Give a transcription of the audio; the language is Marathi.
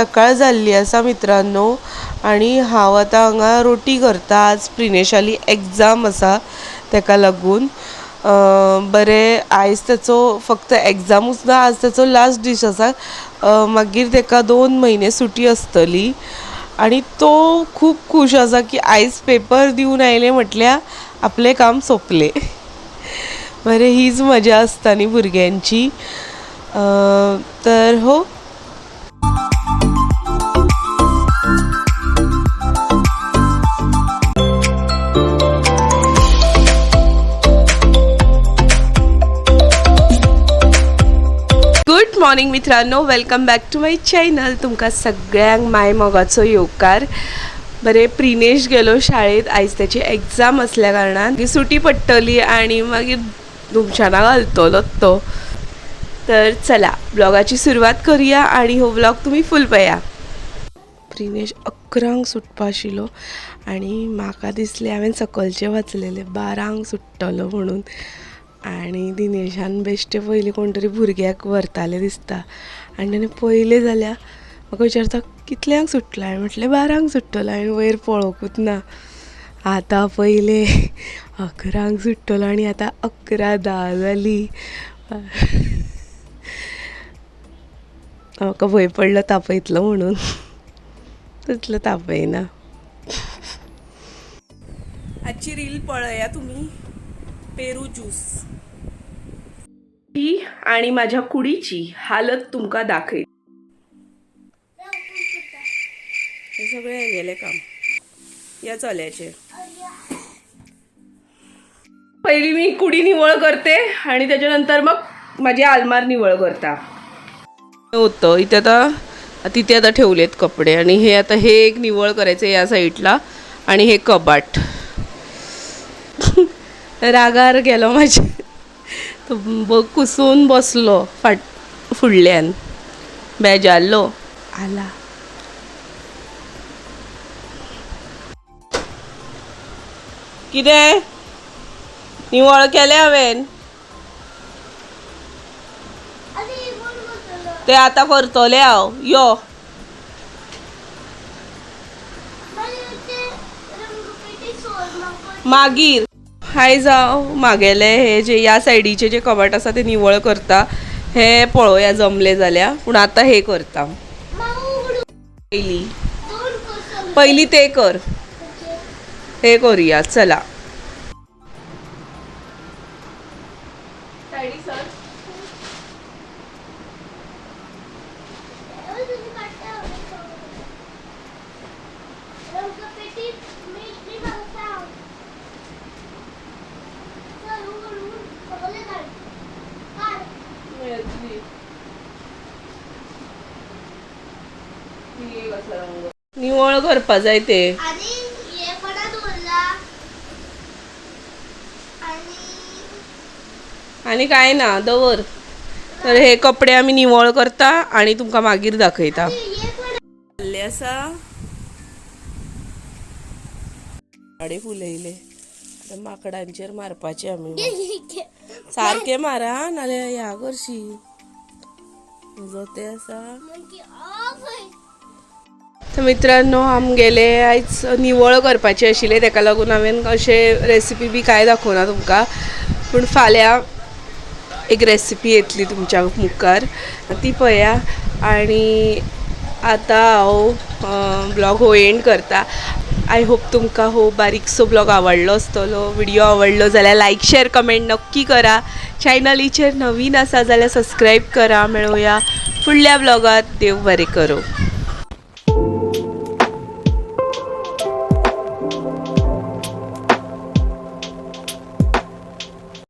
सकाळ जाल्ली आसा मित्रांनो. आनी हांव आतां हांगा रोटी करता आज प्रिनेशाली एग्जाम आसा तेका लागून. बरें आयज तेचो फक्त एग्जामूच ना आज तेचो लास्ट डीश आसा मागीर तेका दोन म्हयने सुटी आसतली आनी तो खूब खूश आसा की आयज पेपर दिवन आयलें म्हटल्यार आपलें काम सोंपलें. बरें हीच मजा आसता न्ही भुरग्यांची तर हो. मॉर्निंग मित्रांनो. Welcome back to my channel तुमकां सगळ्यांक माय मोगाचो येवकार. बरें प्रिनेश गेलो शाळेत. आयज त्याची एग्जाम असल्या कारणान. ती सुटी पडटली आणि मागीर धुमशाना घालतलो तो. तर चला ब्लॉगाची सुरवात करूया आणि हो ब्लॉग तुम्ही फुल पया. प्रिनेश अकरांक सुटपा आशिल्लो आनी म्हाका दिसलें हांवें सकलचें वाचलेलें बारांक सुट्टलो म्हणून. आनी दिनेशान बेश्टे पयलीं कोण तरी भुरग्याक व्हरतालें दिसता. आनी ताणें पयलें जाल्यार म्हाका विचारता कितल्यांक सुट्टलो? हांवें म्हटलें बारांक सुट्टलो. हांवें वयर पळोवंकूच ना. आतां पयलें अकरांक सुट्टलो आनी आतां अकरा धा जालीं. म्हाका भंय पडलो तापयतलो म्हणून. तितलो तापयना. आजची रील पळया तुमी पेरू ज्यूस. ही आणि माझ्या कुडीची हालत तुमका दाखय हे सगळे गेले काम. या चल्याचे. पहिली मी कुडी निवळ करते आणि त्याच्यानंतर मग माझी आलमार निवळ करता. होतं इथे आता तिथे आता ठेवलेत कपडे आणि हे आता हे एक निवळ करायचं या साईडला आणि हे कबाट. रागार गेलो म्हाजे कुसून बसलो फाट फुडल्यान. बेजारलो. आला. कितें निवळ केलें हांवें ते आतां करतलें हांव. यो. मागीर. हाय जाव मागेले हे जे ह्या सायडीचे जे कबाट आसा ते निवळ करता. हे पळोवया जमले जाल्यार पूण आतां हे करता. पयलीं पयलीं ते कर. हे करूया चला. निवळ करपा जाय ते आणि हे काय ना दवर. तर हे कपडे आमी निवळ करता आणि तुमकां मागीर दाखयता. आसा झाडे फुलयले. माकडांचेर मारपाचे आमी सारखे मारा नाल्यार ह्या करशी जो ते आसा. तर मित्रांनो आमगेले आयज निवळ करपाचे आशिल्ले तेका लागून हांवें अशें रेसिपी बी कांय दाखोवना तुमकां. पूण फाल्यां एक रेसिपी येतली तुमच्या मुखार. ती पळया आनी आतां हांव ब्लॉग हो एंड करता. आय होप तुमकां हो बारीकसो ब्लॉग आवडलो आसतलो व्हिडिओ आवडलो जाल्यार लायक शेअर कमेंट नक्की करा. चॅनलीचेर नवीन आसा जाल्यार सबस्क्राईब करा मेळुया. फुडल्या ब्लॉगात देव बरें करूं.